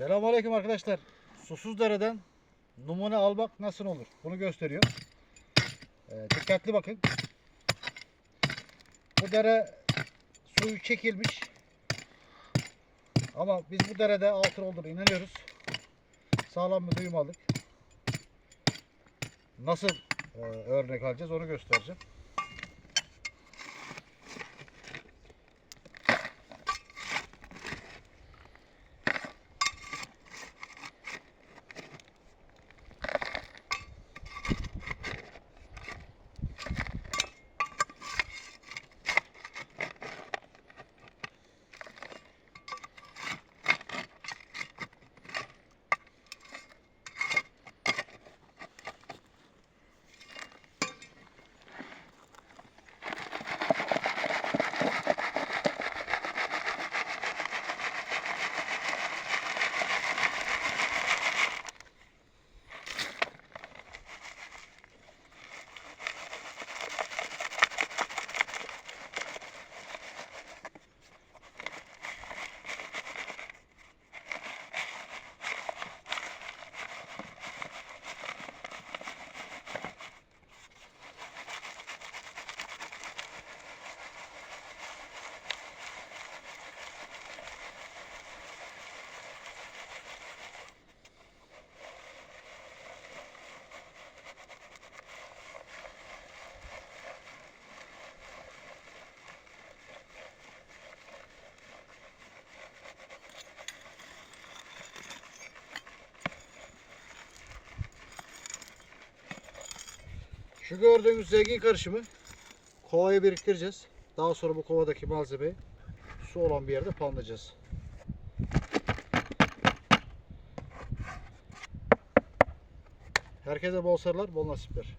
Selamünaleyküm arkadaşlar. Susuz dereden numune almak nasıl olur? Bunu gösteriyor. Ee, dikkatli bakın. Bu dere suyu çekilmiş. Ama biz bu derede altın olduğunu inanıyoruz. Sağlam bir duyum aldık. Nasıl e, örnek alacağız onu göstereceğim. Şu gördüğünüz zengin karışımı kovaya biriktireceğiz. Daha sonra bu kovadaki malzemeyi su olan bir yerde panlayacağız. Herkese bol sarılar, bol nasipler.